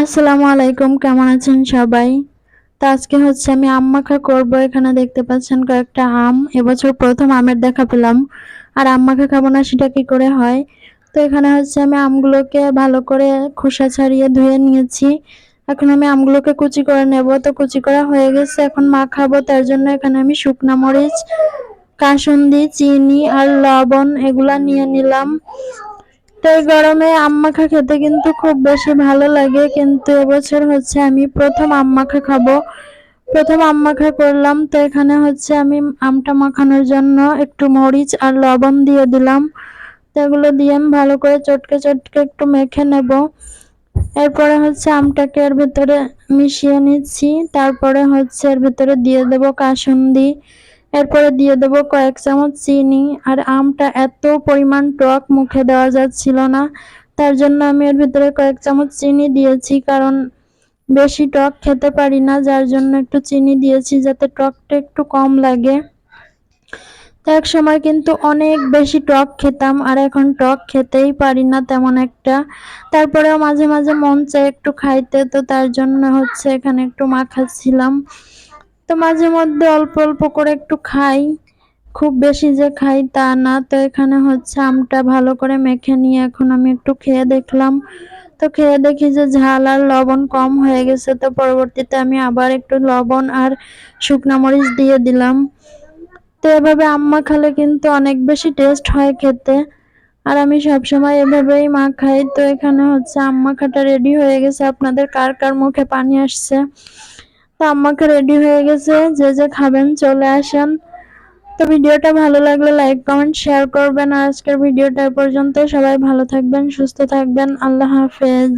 আসসালামু আলাইকুম, কেমন আছেন সবাই? তো আজকে হচ্ছে আমি আম মাখা করব। এখানে দেখতে পাচ্ছেন কয়েকটা আম। এবছর প্রথম আমের দেখা পেলাম। আর আম মাখা খাব না, সেটা কি করে হয়? তো এখানে হচ্ছে আমি আমগুলোকে ভালো করে খোসা ছাড়িয়ে ধুয়ে নিয়েছি। এখন আমি আমগুলোকে কুচি করে নেব। তো কুচি করা হয়ে গেছে। এখন মাখাবো। তার জন্য এখানে আমি শুকনা মরিচ, কাসুন্দি, চিনি আর লবণ এগুলা নিয়ে নিলাম। তো এই গরমে আম মাখা খেতে কিন্তু খুব বেশি ভালো লাগে, কিন্তু এবছর হচ্ছে আমি প্রথম আম মাখা খাব। প্রথম আম মাখা করলাম, তো এখানে হচ্ছে আমি আমটা মাখানোর জন্য একটু মরিচ আর লবণ দিয়ে দিলাম। তো এগুলো দিয়ে আমি ভালো করে চটকে চটকে একটু মেখে নেব। এরপরে হচ্ছে আমটাকে এর ভিতরে মিশিয়ে নিচ্ছি, তারপরে হচ্ছে এর ভিতরে দিয়ে দেব কাসুন্দি। এরপরে দিয়ে দেবো কয়েক চামচ চিনি, আর আমটা এত পরিমাণ টক মুখে দেওয়া যাচ্ছিল না, তার জন্য আমি এর ভিতরে কয়েক চামচ চিনি দিয়েছি, কারণ বেশি টক খেতে পারি না, যার জন্য একটু চিনি দিয়েছি যাতে টকটা একটু কম লাগে। তো এক সময় কিন্তু অনেক বেশি টক খেতাম, আর এখন টক খেতেই পারি না তেমন একটা। তারপরেও মাঝে মাঝে মন চায় একটু খাইতে, তো তার জন্য হচ্ছে এখানে একটু মাখাচ্ছিলাম। তো মাঝে মধ্যে অল্প অল্প করে একটু খাই। খুব বেশি যে খাই তা না। তো এখানে হচ্ছে আমটা ভালো করে মেখে নিয়ে এখন আমি একটু খেয়ে দেখলাম। তো খেয়ে দেখি যে ঝাল আর লবণ কম হয়ে গেছে। তো পরবর্তীতে আমি আবার একটু লবণ আর শুকনা মরিচ দিয়ে দিলাম। তো এভাবে আম্মা খালে কিন্তু অনেক বেশি টেস্ট হয় খেতে। আর আমি সবসময় এভাবেই মা খাই। তো এখানে হচ্ছে আম্মা খাটা রেডি হয়ে গেছে। আপনাদের কার কার মুখে পানি আসছে? তো আম্মাকে রেডি হয়ে গেছে, যে যে খাবেন চলে আসেন। তো ভিডিওটা ভালো লাগলে লাইক কমেন্ট শেয়ার করবেন। আজকের ভিডিওটা পর্যন্ত। সবাই ভালো থাকবেন, সুস্থ থাকবেন। আল্লাহ হাফেজ।